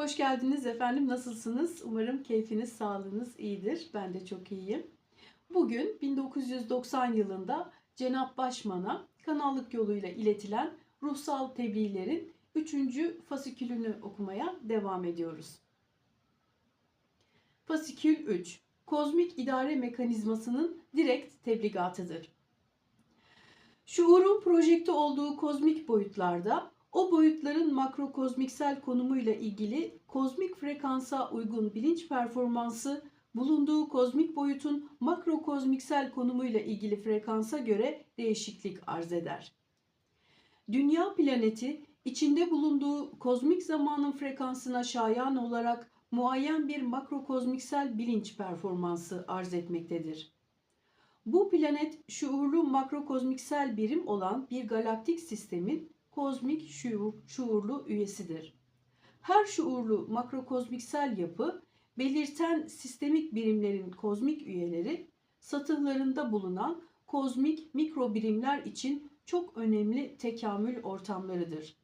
Hoş geldiniz efendim. Nasılsınız? Umarım keyfiniz, sağlığınız iyidir. Ben de çok iyiyim. Bugün 1990 yılında Cenap Başman'a kanallık yoluyla iletilen ruhsal tebliğlerin 3. fasikülünü okumaya devam ediyoruz. Fasikül 3 Kozmik idare mekanizmasının direkt tebligatıdır. Şuurun projekte olduğu kozmik boyutlarda o boyutların makrokozmiksel konumuyla ilgili kozmik frekansa uygun bilinç performansı bulunduğu kozmik boyutun makrokozmiksel konumuyla ilgili frekansa göre değişiklik arz eder. Dünya planeti içinde bulunduğu kozmik zamanın frekansına şayan olarak muayyen bir makrokozmiksel bilinç performansı arz etmektedir. Bu planet şuurlu makrokozmiksel birim olan bir galaktik sistemin kozmik şuur, şuurlu üyesidir. Her şuurlu makrokozmiksel yapı belirten sistemik birimlerin kozmik üyeleri satıhlarında bulunan kozmik mikro birimler için çok önemli tekamül ortamlarıdır.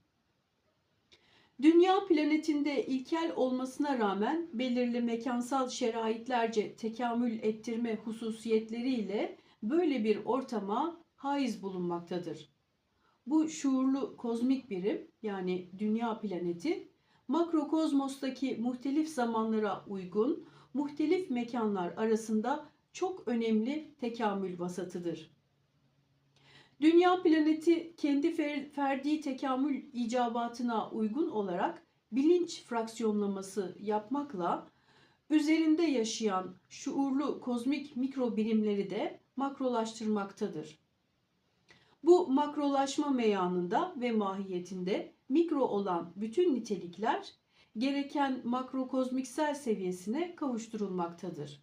Dünya planetinde ilkel olmasına rağmen belirli mekansal şeraitlerce tekamül ettirme hususiyetleriyle böyle bir ortama haiz bulunmaktadır. Bu şuurlu kozmik birim yani dünya planeti makrokozmostaki muhtelif zamanlara uygun muhtelif mekanlar arasında çok önemli tekamül vasatıdır. Dünya planeti kendi ferdi tekamül icabatına uygun olarak bilinç fraksiyonlaması yapmakla üzerinde yaşayan şuurlu kozmik mikro birimleri de makrolaştırmaktadır. Bu makrolaşma meyanında ve mahiyetinde mikro olan bütün nitelikler gereken makrokozmiksel seviyesine kavuşturulmaktadır.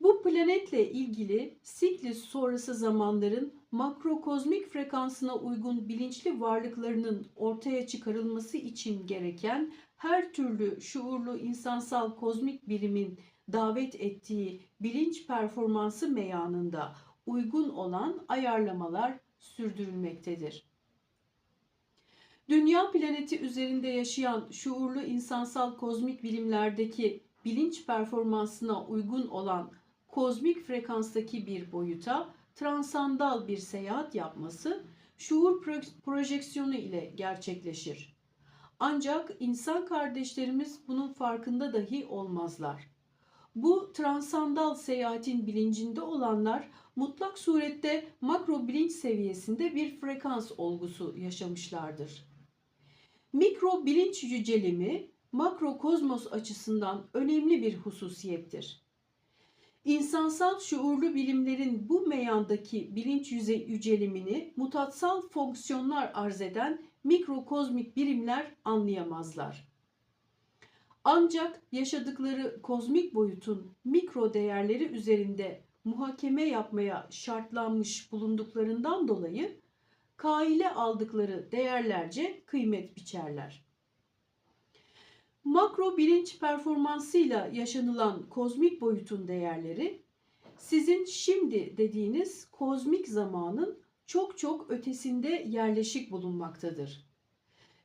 Bu planetle ilgili Siklis sonrası zamanların makrokozmik frekansına uygun bilinçli varlıklarının ortaya çıkarılması için gereken her türlü şuurlu insansal kozmik birimin davet ettiği bilinç performansı meyanında uygun olan ayarlamalar sürdürülmektedir. Dünya planeti üzerinde yaşayan şuurlu insansal kozmik bilimlerdeki bilinç performansına uygun olan kozmik frekanstaki bir boyuta transandal bir seyahat yapması şuur projeksiyonu ile gerçekleşir. Ancak insan kardeşlerimiz bunun farkında dahi olmazlar. Bu transandal seyahatin bilincinde olanlar mutlak surette makro bilinç seviyesinde bir frekans olgusu yaşamışlardır. Mikro bilinç yücelimi makro kozmos açısından önemli bir hususiyettir. İnsansal şuurlu bilimlerin bu meyandaki bilinç yüze yücelimini mutatsal fonksiyonlar arz eden mikrokozmik birimler anlayamazlar. Ancak yaşadıkları kozmik boyutun mikro değerleri üzerinde muhakeme yapmaya şartlanmış bulunduklarından dolayı kaile aldıkları değerlerce kıymet biçerler. Makro bilinç performansıyla yaşanılan kozmik boyutun değerleri sizin şimdi dediğiniz kozmik zamanın çok çok ötesinde yerleşik bulunmaktadır.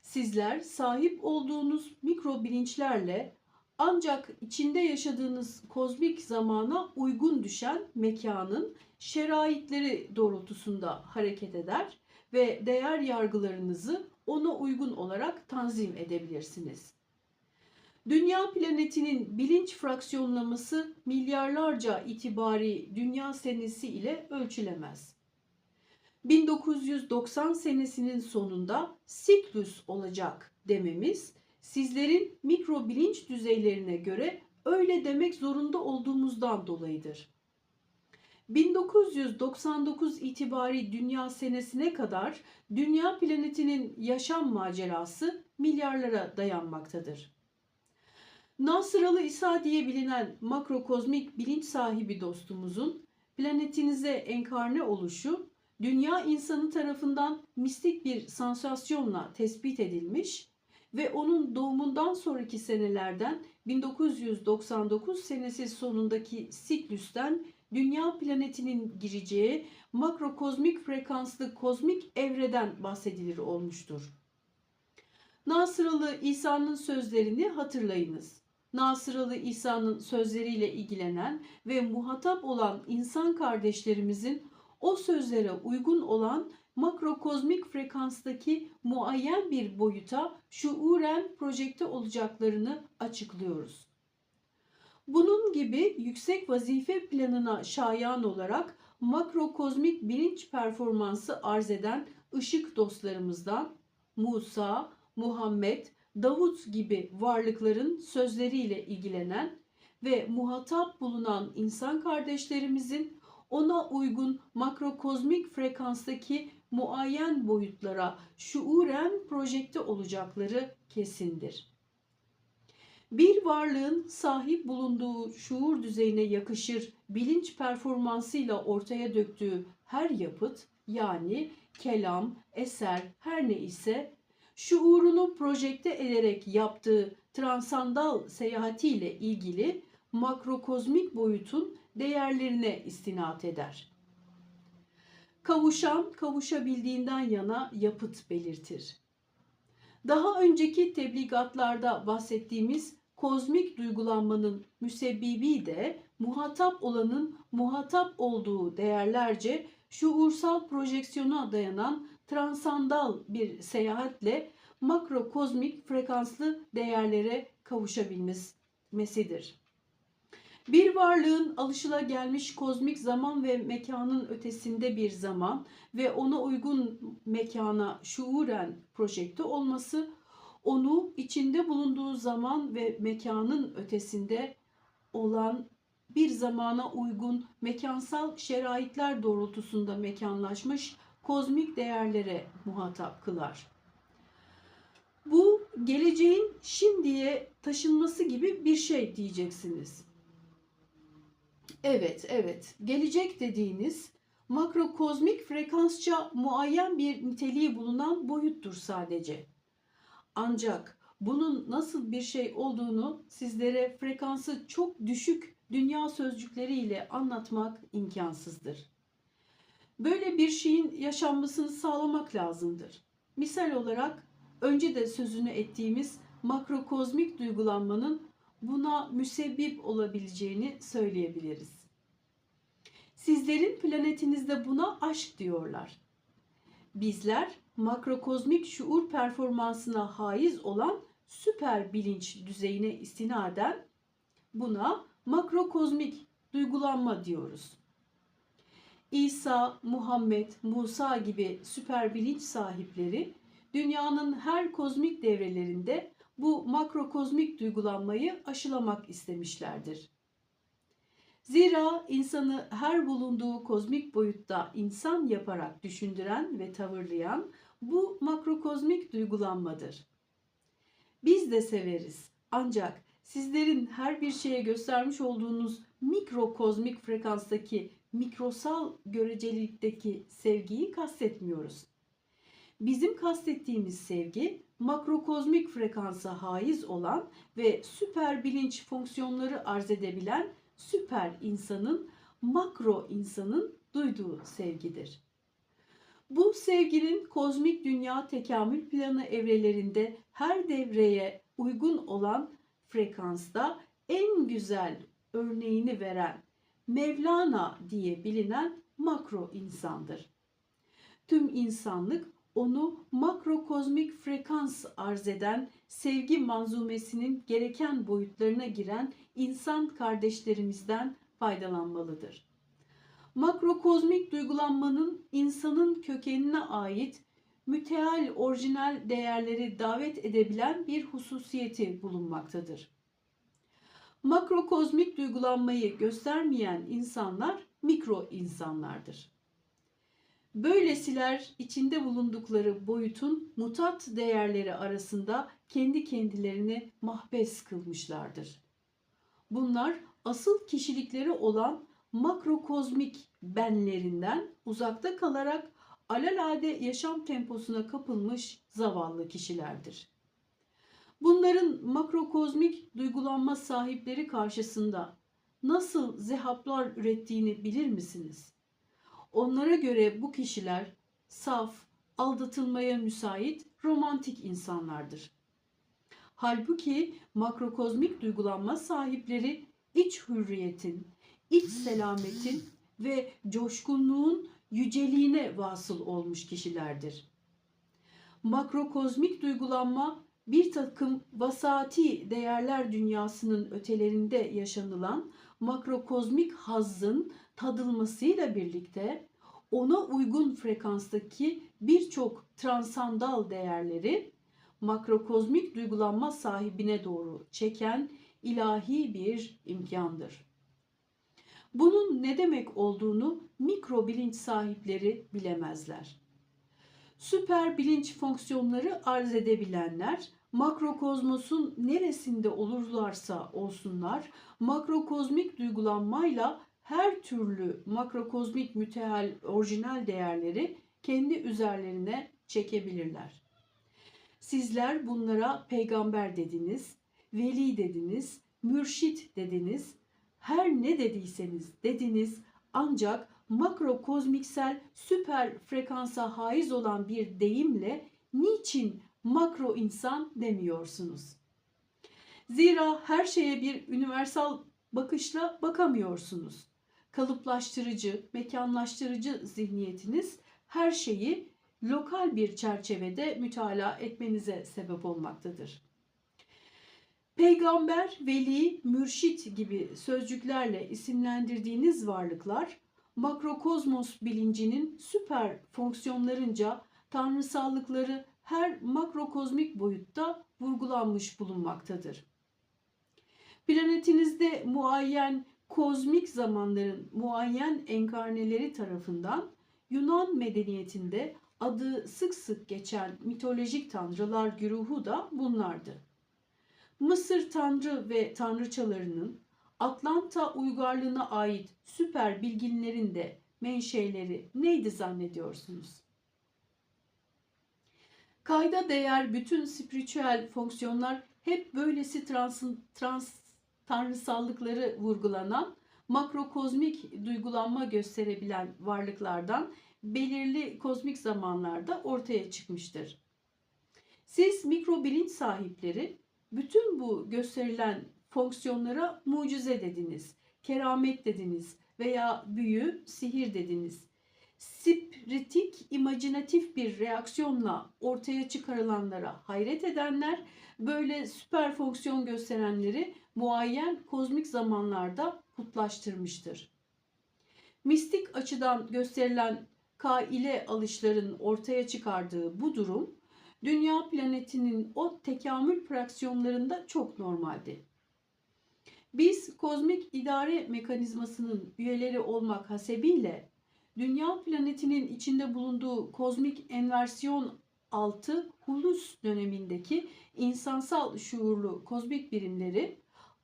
Sizler sahip olduğunuz mikro bilinçlerle ancak içinde yaşadığınız kozmik zamana uygun düşen mekanın şeraitleri doğrultusunda hareket eder ve değer yargılarınızı ona uygun olarak tanzim edebilirsiniz. Dünya planetinin bilinç fraksiyonlaması milyarlarca itibari dünya senesi ile ölçülemez. 1990 senesinin sonunda siklus olacak dememiz sizlerin mikro bilinç düzeylerine göre öyle demek zorunda olduğumuzdan dolayıdır. 1999 itibari dünya senesine kadar dünya planetinin yaşam macerası milyarlara dayanmaktadır. Nasıralı İsa diye bilinen makrokozmik bilinç sahibi dostumuzun planetinize enkarne oluşu dünya insanı tarafından mistik bir sansasyonla tespit edilmiş ve onun doğumundan sonraki senelerden 1999 senesi sonundaki siklüsten dünya planetinin gireceği makrokozmik frekanslı kozmik evreden bahsedilir olmuştur. Nasıralı İsa'nın sözlerini hatırlayınız. Nasıralı İsa'nın sözleriyle ilgilenen ve muhatap olan insan kardeşlerimizin o sözlere uygun olan makrokozmik frekanstaki muayyen bir boyuta şuuren projekte olacaklarını açıklıyoruz. Bunun gibi yüksek vazife planına şayan olarak makrokozmik bilinç performansı arz eden ışık dostlarımızdan Musa, Muhammed, Davut gibi varlıkların sözleriyle ilgilenen ve muhatap bulunan insan kardeşlerimizin ona uygun makrokozmik frekanstaki muayyen boyutlara şuuren projekte olacakları kesindir. Bir varlığın sahip bulunduğu şuur düzeyine yakışır bilinç performansıyla ortaya döktüğü her yapıt yani kelam, eser her ne ise şuurunu projekte ederek yaptığı transandal seyahatiyle ilgili makrokozmik boyutun değerlerine istinat eder. Kavuşan kavuşabildiğinden yana yapıt belirtir. Daha önceki tebligatlarda bahsettiğimiz kozmik duygulanmanın müsebbibi de muhatap olanın muhatap olduğu değerlerce şuursal projeksiyona dayanan transandal bir seyahatle makrokozmik frekanslı değerlere kavuşabilmesidir. Bir varlığın alışılagelmiş kozmik zaman ve mekanın ötesinde bir zaman ve ona uygun mekana şuuren projekte olması, onu içinde bulunduğu zaman ve mekanın ötesinde olan bir zamana uygun mekansal şeraitler doğrultusunda mekanlaşmış kozmik değerlere muhatap kılar. Bu geleceğin şimdiye taşınması gibi bir şey diyeceksiniz. Evet, evet. Gelecek dediğiniz makrokozmik frekansça muayyen bir niteliği bulunan boyuttur sadece. Ancak bunun nasıl bir şey olduğunu sizlere frekansı çok düşük dünya sözcükleriyle anlatmak imkansızdır. Böyle bir şeyin yaşanmasını sağlamak lazımdır. Misal olarak önce de sözünü ettiğimiz makrokozmik duygulanmanın buna müsebbip olabileceğini söyleyebiliriz. Sizlerin planetinizde buna aşk diyorlar. Bizler makrokozmik şuur performansına haiz olan süper bilinç düzeyine istinaden buna makrokozmik duygulanma diyoruz. İsa, Muhammed, Musa gibi süper bilinç sahipleri dünyanın her kozmik devrelerinde bu makrokozmik duygulanmayı aşılamak istemişlerdir. Zira insanı her bulunduğu kozmik boyutta insan yaparak düşündüren ve tavırlayan bu makrokozmik duygulanmadır. Biz de severiz. Ancak sizlerin her bir şeye göstermiş olduğunuz mikrokozmik frekanstaki mikrosal görecelilikteki sevgiyi kastetmiyoruz. Bizim kastettiğimiz sevgi makrokozmik frekansa haiz olan ve süper bilinç fonksiyonları arz edebilen süper insanın makro insanın duyduğu sevgidir. Bu sevginin kozmik dünya tekamül planı evrelerinde her devreye uygun olan frekansta en güzel örneğini veren Mevlana diye bilinen makro insandır. Tüm insanlık onu makrokozmik frekans arz eden sevgi manzumesinin gereken boyutlarına giren insan kardeşlerimizden faydalanmalıdır. Makrokozmik duygulanmanın insanın kökenine ait müteal orijinal değerleri davet edebilen bir hususiyeti bulunmaktadır. Makrokozmik duygulanmayı göstermeyen insanlar mikro insanlardır. Böylesiler içinde bulundukları boyutun mutat değerleri arasında kendi kendilerini mahbes kılmışlardır. Bunlar asıl kişilikleri olan makrokozmik benlerinden uzakta kalarak alalade yaşam temposuna kapılmış zavallı kişilerdir. Bunların makrokozmik duygulanma sahipleri karşısında nasıl zehaplar ürettiğini bilir misiniz? Onlara göre bu kişiler saf, aldatılmaya müsait romantik insanlardır. Halbuki makrokozmik duygulanma sahipleri iç hürriyetin, iç selametin ve coşkunluğun yüceliğine vasıl olmuş kişilerdir. Makrokozmik duygulanma bir takım vasati değerler dünyasının ötelerinde yaşanılan makrokozmik hazzın tadılmasıyla birlikte ona uygun frekanstaki birçok transandal değerleri makrokozmik duygulanma sahibine doğru çeken ilahi bir imkandır. Bunun ne demek olduğunu mikro bilinç sahipleri bilemezler. Süper bilinç fonksiyonları arz edebilenler makrokozmosun neresinde olurlarsa olsunlar makrokozmik duygulanmayla her türlü makrokozmik müteal orijinal değerleri kendi üzerlerine çekebilirler. Sizler bunlara peygamber dediniz, veli dediniz, mürşit dediniz, her ne dediyseniz dediniz ancak makro kozmiksel süper frekansa haiz olan bir deyimle niçin makro insan demiyorsunuz? Zira her şeye bir universal bakışla bakamıyorsunuz. Kalıplaştırıcı, mekanlaştırıcı zihniyetiniz her şeyi lokal bir çerçevede mütalaa etmenize sebep olmaktadır. Peygamber, veli, mürşit gibi sözcüklerle isimlendirdiğiniz varlıklar makrokozmos bilincinin süper fonksiyonlarınca tanrısallıkları her makrokozmik boyutta vurgulanmış bulunmaktadır. Planetinizde muayyen kozmik zamanların muayyen enkarneleri tarafından Yunan medeniyetinde adı sık sık geçen mitolojik tanrılar güruhu da bunlardı. Mısır tanrı ve tanrıçalarının Atlanta uygarlığına ait süper bilginlerin de menşeleri neydi zannediyorsunuz? Kayda değer bütün spiritüel fonksiyonlar hep böylesi trans, trans tanrısallıkları vurgulanan makrokozmik duygulanma gösterebilen varlıklardan belirli kozmik zamanlarda ortaya çıkmıştır. Siz mikro bilinç sahipleri bütün bu gösterilen fonksiyonlara mucize dediniz, keramet dediniz veya büyü, sihir dediniz. Spritik, imajinatif bir reaksiyonla ortaya çıkarılanlara hayret edenler, böyle süper fonksiyon gösterenleri muayyen kozmik zamanlarda putlaştırmıştır. Mistik açıdan gösterilen kaile alışların ortaya çıkardığı bu durum, dünya planetinin o tekamül fraksiyonlarında çok normaldi. Biz kozmik idare mekanizmasının üyeleri olmak hasebiyle dünya planetinin içinde bulunduğu kozmik enversiyon altı hulus dönemindeki insansal şuurlu kozmik birimleri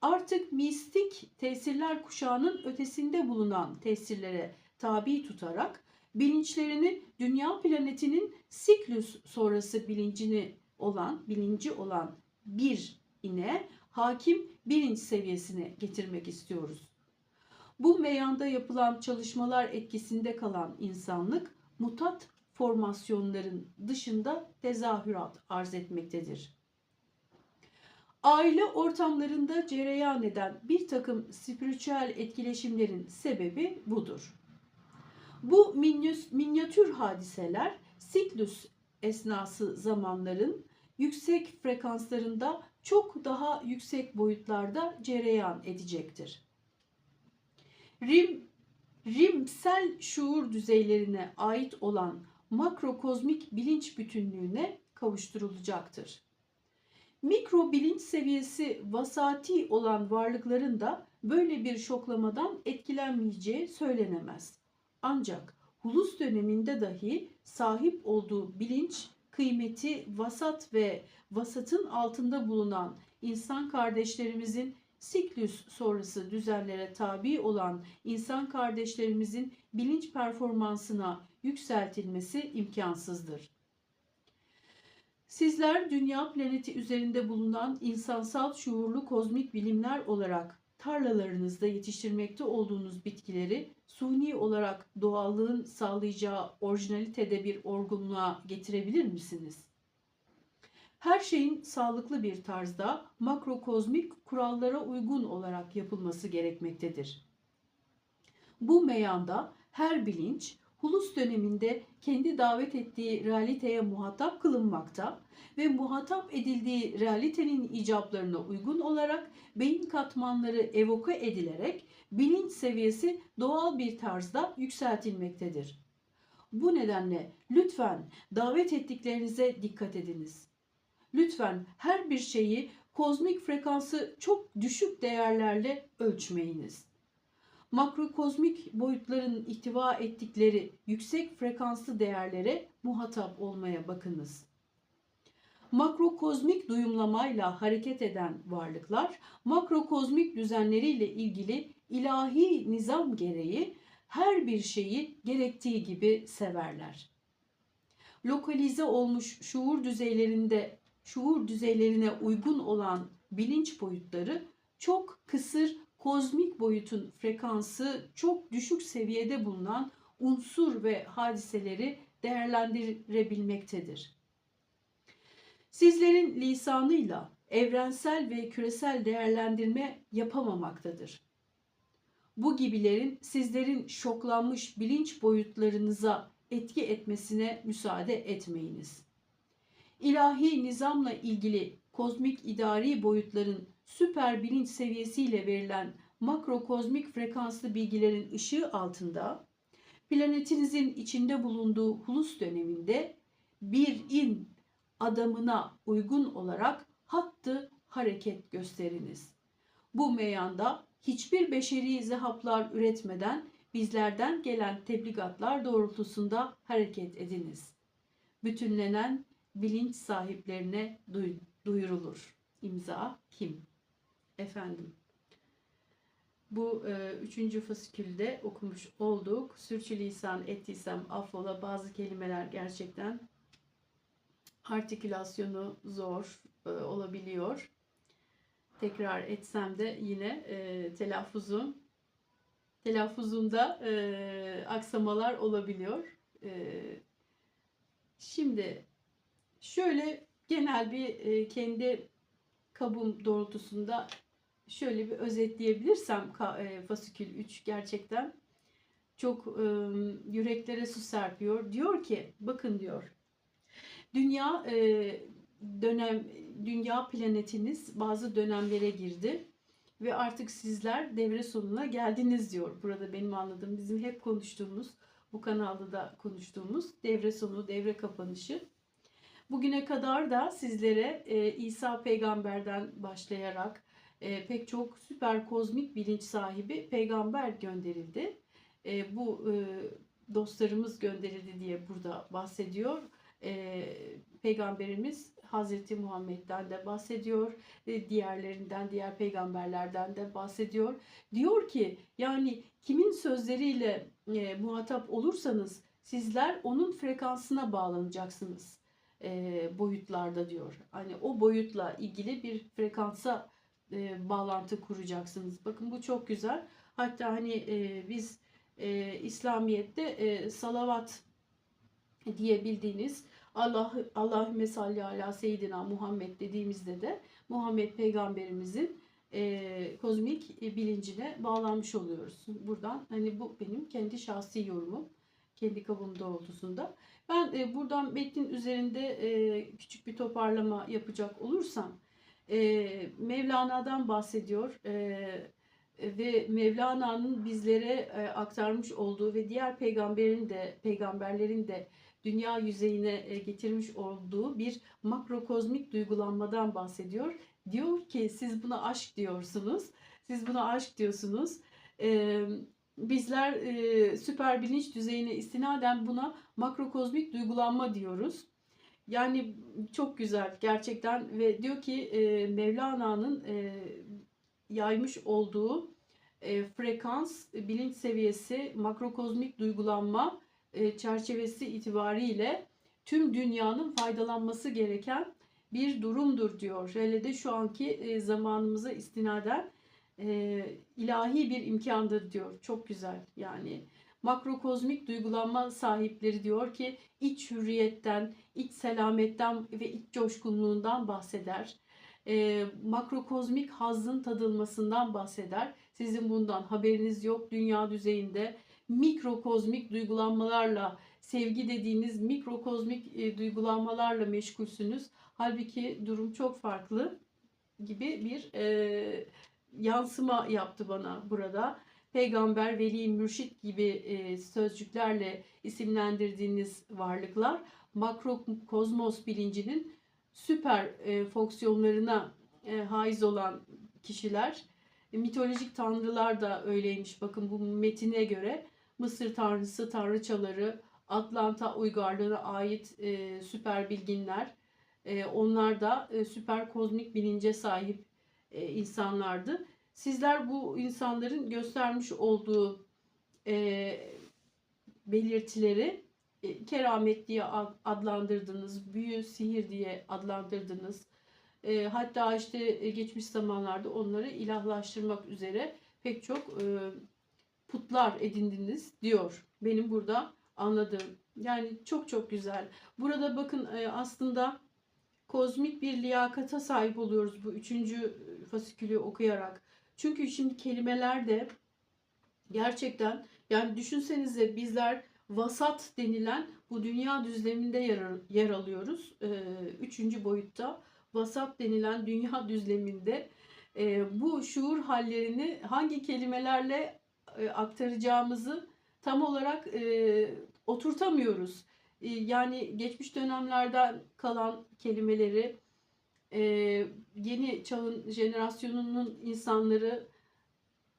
artık mistik tesirler kuşağının ötesinde bulunan tesirlere tabi tutarak bilinçlerini dünya planetinin siklus sonrası bilincini olan, bilinci olan bir ine hakim bilinç seviyesine getirmek istiyoruz. Bu meyanda yapılan çalışmalar etkisinde kalan insanlık mutat formasyonların dışında tezahürat arz etmektedir. Aile ortamlarında cereyan eden bir takım spiritüel etkileşimlerin sebebi budur. Bu minyatür hadiseler siklus esnası zamanların yüksek frekanslarında çok daha yüksek boyutlarda cereyan edecektir. Rim, rimsel şuur düzeylerine ait olan makrokozmik bilinç bütünlüğüne kavuşturulacaktır. Mikro bilinç seviyesi vasati olan varlıkların da böyle bir şoklamadan etkilenmeyeceği söylenemez. Ancak hulus döneminde dahi sahip olduğu bilinç kıymeti vasat ve vasatın altında bulunan insan kardeşlerimizin siklüs sonrası düzenlere tabi olan insan kardeşlerimizin bilinç performansına yükseltilmesi imkansızdır. Sizler dünya planeti üzerinde bulunan insansal şuurlu kozmik bilimler olarak tarlalarınızda yetiştirmekte olduğunuz bitkileri suni olarak doğallığın sağlayacağı orijinalitede bir orgunluğa getirebilir misiniz? her şeyin sağlıklı bir tarzda makrokozmik kurallara uygun olarak yapılması gerekmektedir. Bu meyanda her bilinç hulus döneminde kendi davet ettiği realiteye muhatap kılınmakta ve muhatap edildiği realitenin icablarına uygun olarak beyin katmanları evoke edilerek bilinç seviyesi doğal bir tarzda yükseltilmektedir. Bu nedenle lütfen davet ettiklerinize dikkat ediniz. Lütfen her bir şeyi kozmik frekansı çok düşük değerlerle ölçmeyiniz. Makrokozmik boyutların ihtiva ettikleri yüksek frekanslı değerlere muhatap olmaya bakınız. Makrokozmik duyumlamayla hareket eden varlıklar, makrokozmik düzenleriyle ilgili ilahi nizam gereği her bir şeyi gerektiği gibi severler. Lokalize olmuş şuur düzeylerinde şuur düzeylerine uygun olan bilinç boyutları çok kısır kozmik boyutun frekansı çok düşük seviyede bulunan unsur ve hadiseleri değerlendirebilmektedir. Sizlerin lisanıyla evrensel ve küresel değerlendirme yapamamaktadır. Bu gibilerin sizlerin şoklanmış bilinç boyutlarınıza etki etmesine müsaade etmeyiniz. İlahi nizamla ilgili kozmik idari boyutların süper bilinç seviyesiyle verilen makrokozmik frekanslı bilgilerin ışığı altında planetinizin içinde bulunduğu hulus döneminde bir in adamına uygun olarak hattı hareket gösteriniz. Bu meyanda hiçbir beşeri zehaplar üretmeden bizlerden gelen tebligatlar doğrultusunda hareket ediniz. Bütünlenen bilinç sahiplerine duyurulur. İmza kim? Efendim. Bu e, üçüncü fasikülde okumuş olduk. Sürçülisan ettiysem affola bazı kelimeler gerçekten artikülasyonu zor e, olabiliyor. Tekrar etsem de yine e, telaffuzum telaffuzunda e, aksamalar olabiliyor. E, şimdi şöyle genel bir e, kendi kabım doğrultusunda şöyle bir özetleyebilirsem e, fasikül 3 gerçekten çok yüreklere su serpiyor. Diyor ki bakın diyor dünya e, dönem dünya planetiniz bazı dönemlere girdi ve artık sizler devre sonuna geldiniz diyor. Burada benim anladığım bizim hep konuştuğumuz bu kanalda da konuştuğumuz devre sonu, devre kapanışı. Bugüne kadar da sizlere e, İsa peygamberden başlayarak e, pek çok süper kozmik bilinç sahibi peygamber gönderildi. E, bu e, dostlarımız gönderildi diye burada bahsediyor. E, peygamberimiz Hazreti Muhammed'den de bahsediyor, e, diğerlerinden, diğer peygamberlerden de bahsediyor. Diyor ki yani kimin sözleriyle e, muhatap olursanız sizler onun frekansına bağlanacaksınız e, boyutlarda diyor. Hani o boyutla ilgili bir frekansa e, bağlantı kuracaksınız. Bakın bu çok güzel. Hatta hani e, biz e, İslamiyet'te e, salavat diye bildiğiniz Allah Allahümme salli ala seyyidina Muhammed dediğimizde de Muhammed peygamberimizin e, kozmik bilincine bağlanmış oluyoruz. Buradan hani bu benim kendi şahsi yorumum. Kendi kabım doğrultusunda. Ben e, buradan metnin üzerinde e, küçük bir toparlama yapacak olursam e, Mevlana'dan bahsediyor. E, ve Mevlana'nın bizlere e, aktarmış olduğu ve diğer peygamberin de peygamberlerin de dünya yüzeyine e, getirmiş olduğu bir makrokozmik duygulanmadan bahsediyor. Diyor ki siz buna aşk diyorsunuz. Siz buna aşk diyorsunuz. E, bizler e, süper bilinç düzeyine istinaden buna makrokozmik duygulanma diyoruz. Yani çok güzel gerçekten ve diyor ki Mevlana'nın yaymış olduğu frekans, bilinç seviyesi, makrokozmik duygulanma e, çerçevesi itibariyle tüm dünyanın faydalanması gereken bir durumdur diyor. Hele de şu anki e, zamanımıza istinaden e, ilahi bir imkandır diyor. Çok güzel yani. Makrokozmik duygulanma sahipleri diyor ki iç hürriyetten, iç selametten ve iç coşkunluğundan bahseder. E, makrokozmik hazın tadılmasından bahseder. Sizin bundan haberiniz yok. Dünya düzeyinde mikrokozmik duygulanmalarla, sevgi dediğiniz mikrokozmik e, duygulanmalarla meşgulsünüz. Halbuki durum çok farklı gibi bir e, yansıma yaptı bana burada. Peygamber, veli, mürşit gibi e, sözcüklerle isimlendirdiğiniz varlıklar makrokozmos bilincinin süper e, fonksiyonlarına e, haiz olan kişiler. E, mitolojik tanrılar da öyleymiş. Bakın bu metine göre Mısır tanrısı, tanrıçaları, Atlanta uygarlığına ait e, süper bilginler, e, onlar da e, süper kozmik bilince sahip e, insanlardı. Sizler bu insanların göstermiş olduğu e, belirtileri e, keramet diye adlandırdınız, büyü, sihir diye adlandırdınız. E, hatta işte e, geçmiş zamanlarda onları ilahlaştırmak üzere pek çok e, putlar edindiniz diyor. Benim burada anladığım. Yani çok çok güzel. Burada bakın e, aslında kozmik bir liyakata sahip oluyoruz bu üçüncü fasikülü okuyarak. Çünkü şimdi kelimeler de gerçekten yani düşünsenize bizler vasat denilen bu dünya düzleminde yer, yer alıyoruz. E, üçüncü boyutta vasat denilen dünya düzleminde e, bu şuur hallerini hangi kelimelerle e, aktaracağımızı tam olarak e, oturtamıyoruz. E, yani geçmiş dönemlerden kalan kelimeleri e, yeni çağın jenerasyonunun insanları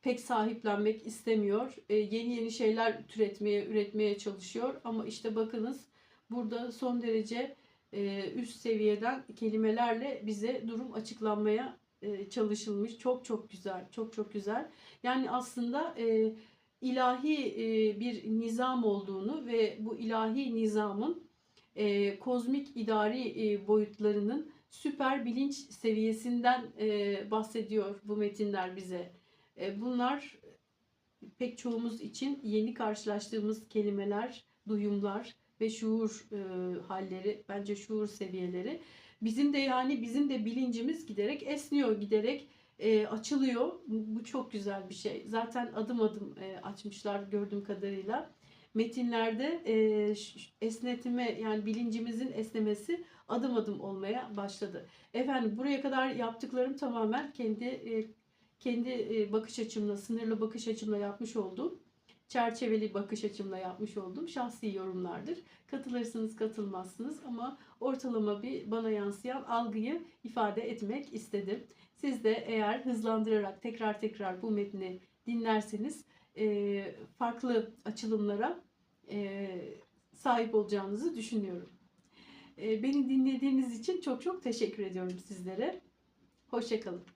pek sahiplenmek istemiyor. E, yeni yeni şeyler türetmeye, üretmeye çalışıyor. Ama işte bakınız burada son derece e, üst seviyeden kelimelerle bize durum açıklanmaya e, çalışılmış. Çok çok güzel, çok çok güzel. Yani aslında e, ilahi e, bir nizam olduğunu ve bu ilahi nizamın e, kozmik idari e, boyutlarının süper bilinç seviyesinden e, bahsediyor bu metinler bize. E, bunlar pek çoğumuz için yeni karşılaştığımız kelimeler, duyumlar ve şuur e, halleri, bence şuur seviyeleri. Bizim de yani bizim de bilincimiz giderek esniyor, giderek e, açılıyor. Bu çok güzel bir şey. Zaten adım adım e, açmışlar gördüğüm kadarıyla. Metinlerde e, esnetme yani bilincimizin esnemesi adım adım olmaya başladı. Efendim buraya kadar yaptıklarım tamamen kendi e, kendi e, bakış açımla, sınırlı bakış açımla yapmış olduğum, çerçeveli bakış açımla yapmış olduğum şahsi yorumlardır. Katılırsınız, katılmazsınız ama ortalama bir bana yansıyan algıyı ifade etmek istedim. Siz de eğer hızlandırarak tekrar tekrar bu metni dinlerseniz e, farklı açılımlara e, sahip olacağınızı düşünüyorum. Beni dinlediğiniz için çok çok teşekkür ediyorum sizlere. Hoşçakalın.